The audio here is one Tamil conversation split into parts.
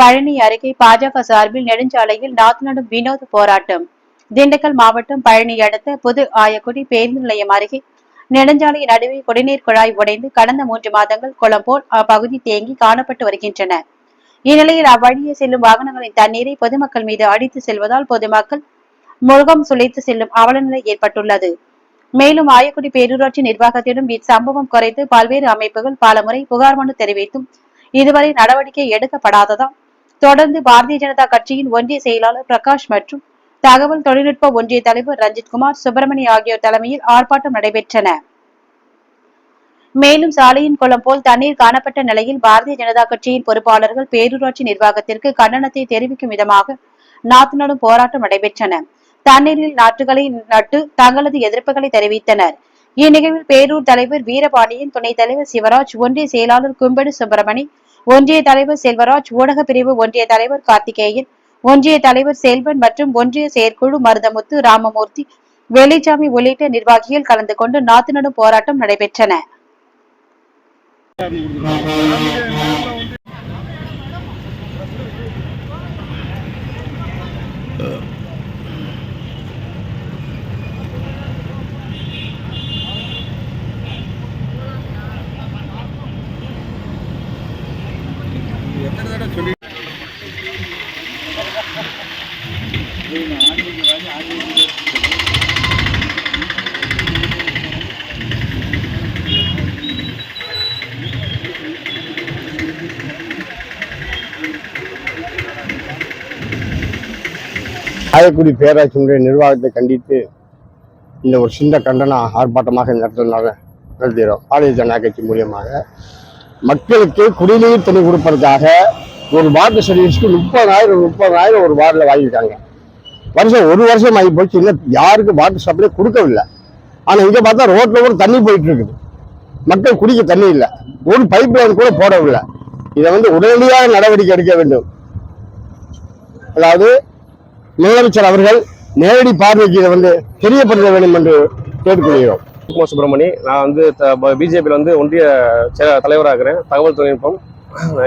பழனி அருகே பாஜக சார்பில் நெடுஞ்சாலையில் நாத்து நடும் வினோத் போராட்டம். திண்டுக்கல் மாவட்டம் பழனி அடுத்த புது ஆயக்குடி பேருந்து நிலையம் அருகே நெடுஞ்சாலை நடுவே குடிநீர் குழாய் உடைந்து கடந்த மூன்று மாதங்கள் குளம் போல் அப்பகுதி தேங்கி காணப்பட்டு வருகின்றன. இந்நிலையில் அவ்வழியே செல்லும் வாகனங்களின் தண்ணீரை பொதுமக்கள் மீது அடித்து செல்வதால் பொதுமக்கள் முழுகம் சுளைத்து செல்லும் அவலநிலை ஏற்பட்டுள்ளது. மேலும் ஆயக்குடி பேரூராட்சி நிர்வாகத்திடம் இச்சம்பவம் குறைத்து பல்வேறு அமைப்புகள் பலமுறை புகார் மனு தெரிவித்தும் இதுவரை நடவடிக்கை எடுக்கப்படாததால் தொடர்ந்து பாரதிய ஜனதா கட்சியின் ஒன்றிய செயலாளர் பிரகாஷ் மற்றும் தகவல் தொழில்நுட்ப ஒன்றிய தலைவர் ரஞ்சித்குமார் சுப்பிரமணி ஆகியோர் தலைமையில் ஆர்ப்பாட்டம் நடைபெற்றன. மேலும் சாலையின் குளம் போல் தண்ணீர் காணப்பட்ட நிலையில் பாரதிய ஜனதா கட்சியின் பொறுப்பாளர்கள் பேரூராட்சி நிர்வாகத்திற்கு கண்டனத்தை தெரிவிக்கும் விதமாக நாத்து நடும் போராட்டம் நடைபெற்றன. தண்ணீரில் நாற்றுகளை நட்டு தங்களது எதிர்ப்புகளை தெரிவித்தனர். இந்நிகழ்வில் பேரூர் தலைவர் வீரபாண்டியன் துணைத் தலைவர் சிவராஜ் ஒன்றிய செயலாளர் கும்படு சுப்பிரமணி ஒன்றிய தலைவர் செல்வராஜ் ஊடக பிரிவு ஒன்றிய தலைவர் கார்த்திகேயன் ஒன்றிய தலைவர் செல்வன் மற்றும் ஒன்றிய செயற்குழு மருதமுத்து ராமமூர்த்தி வெள்ளிச்சாமி உள்ளிட்ட நிர்வாகிகள் கலந்து கொண்டு நாத்து நடும் போராட்டம் நடைபெற்றன. ஆயக்குடி பேராட்சியினுடைய நிர்வாகத்தை கண்டித்து இந்த ஒரு சின்ன கண்டன ஆர்ப்பாட்டமாக இந்த இடத்துல நடத்துகிறோம். பாரதிய ஜனதா கட்சி மூலியமாக. மக்களுக்கு குடிநீர் துணி கொடுப்பதற்காக ஒரு வாட்டர் சர்வீஸ்க்கு முப்பதாயிரம் முப்பதாயிரம் ஒரு வார்டில் வாங்கியிருக்காங்க. வருஷம் ஒரு வருஷம் ஆகி போச்சு. இன்னும் யாருக்கு வாட்டர் சப்ளை கொடுக்கவில்லை. ஆனால் இங்கே பார்த்தா ரோட்டில் கூட தண்ணி போயிட்டு இருக்குது மக்கள் குடிக்க தண்ணி இல்லை. ஒரு பைப் லைன் கூட போடவில்லை. இதை வந்து உடனடியாக நடவடிக்கை எடுக்க வேண்டும். அதாவது முதலமைச்சர் அவர்கள் நேரடி பார்வைக்கு இதை வந்து தெரியப்படுத்த வேண்டும் என்று கேட்டுக்கொள்கிறோம். குமார் சுப்பிரமணி நான் வந்து பிஜேபியில் வந்து ஒன்றிய செயல- இருக்கிறேன் தகவல் தொழில்நுட்பம்.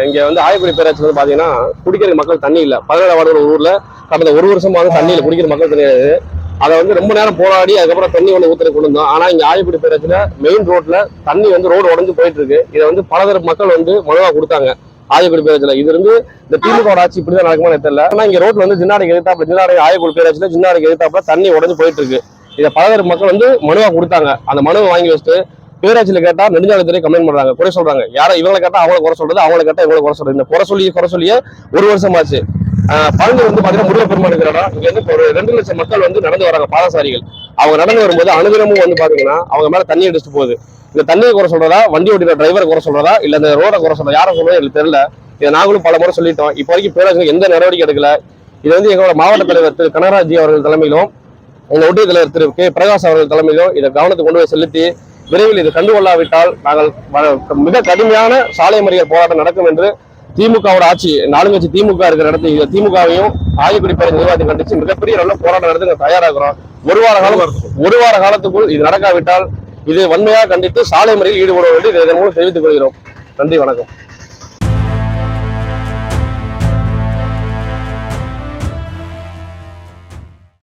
இங்கே வந்து ஆயக்குடி பேராட்சி வந்து பார்த்தீங்கன்னா குடிக்கிற மக்கள் தண்ணி இல்லை. பதினேழு வார்டு ஒரு ஊரில் கடந்த ஒரு வருஷமாக வந்து தண்ணியில் குடிக்கிற மக்கள் தண்ணி கிடையாது அதை வந்து ரொம்ப நேரம் போராடி அதுக்கப்புறம் தண்ணி வந்து ஊத்துறது கொண்டு வந்தோம். ஆனால் இங்கே ஆயக்குடி பேராட்சியில் மெயின் ரோட்டில் தண்ணி வந்து ரோடு உடஞ்சு போயிட்டு இருக்கு. இதை வந்து பலதரப்பு மக்கள் வந்து மனுவாக கொடுத்தாங்க. ஆயக்குடி பேராட்சியில் இது வந்து இந்த திமுக ஆட்சி இப்படிதான் நடக்குமா தெரியல. ஆனால் இங்கே ரோட்ல வந்து ஜின்னாடிக்கு எதிர்த்தாப்புல ஜின்னாடி ஆயக்குடி பேராட்சியில் ஜின்னாடிக்கு எதிர்த்தாப்புல தண்ணி உடஞ்சு போயிட்டு இருக்கு இதை பலதரப்பு மக்கள் வந்து மனுவா கொடுத்தாங்க. அந்த மனுவை வாங்கி வச்சுட்டு பேராட்சியில கேட்டா நெடுஞ்சாலைத்துறை கம்ப்ளைண்ட் பண்றாங்க. குறை சொல்றாங்க. யாரை இவங்களை கேட்டா அவங்களை குறை சொல்றது அவங்கள கேட்டா இவங்களை குறை சொல்றது. இந்த குறை சொல்லி குறை சொல்லியே ஒரு வருஷம் ஆச்சு. பழனி வந்து பாத்தீங்கன்னா முருக பெருமாள் இருக்கிற இடம் இங்க வந்து ஒரு ரெண்டு லட்சம் மக்கள் வந்து நடந்து வராங்க பாதசாரிகள். அவங்க நடந்து வரும்போது அனுதினமும் வந்து பாத்தீங்கன்னா அவங்க மேல தண்ணி அடிச்சுட்டு போகுது. இந்த தண்ணியை குறை சொல்றதா? வண்டி ஓட்டிற டிரைவரை குறை சொல்றதா? இல்ல இந்த ரோட குறை சொல்றதா? யாரை சொல்றதா எனக்கு தெரியல. இதை நாங்களும் பல முறை சொல்லிட்டோம். இப்போ வரைக்கும் பேராட்சி எந்த நடவடிக்கை எடுக்கல. இது வந்து எங்களோட மாவட்ட தலைவர் திரு கனகராஜ் அவர்கள் தலைமையிலும் எங்க ஒன்றிய தலைவர் திரு கே. பிரகாஷ் அவர்கள் தலைமையிலும் இதை கவனத்துக்கு கொண்டு போய் செலுத்தி விரைவில் இது கண்டுகொள்ளாவிட்டால் நாங்கள் மிக கடுமையான சாலை மறியல் போராட்டம் நடக்கும் என்று திமுகவோட ஆட்சி நாலுங்கட்சி திமுக இருக்கிற இடத்துல திமுகவையும் ஆயக்குடி பேர நிர்வாகத்தை கண்டிச்சு மிகப்பெரிய நல்ல போராட்டம் நடத்த நாங்கள் தயாராகிறோம். ஒரு வார காலம் ஒரு வார காலத்துக்குள் இது நடக்காவிட்டால் இது வன்மையாக கண்டித்து சாலை முறையில் ஈடுபட வேண்டும் இதன் மூலம் தெரிவித்துக் கொள்கிறோம். நன்றி வணக்கம்.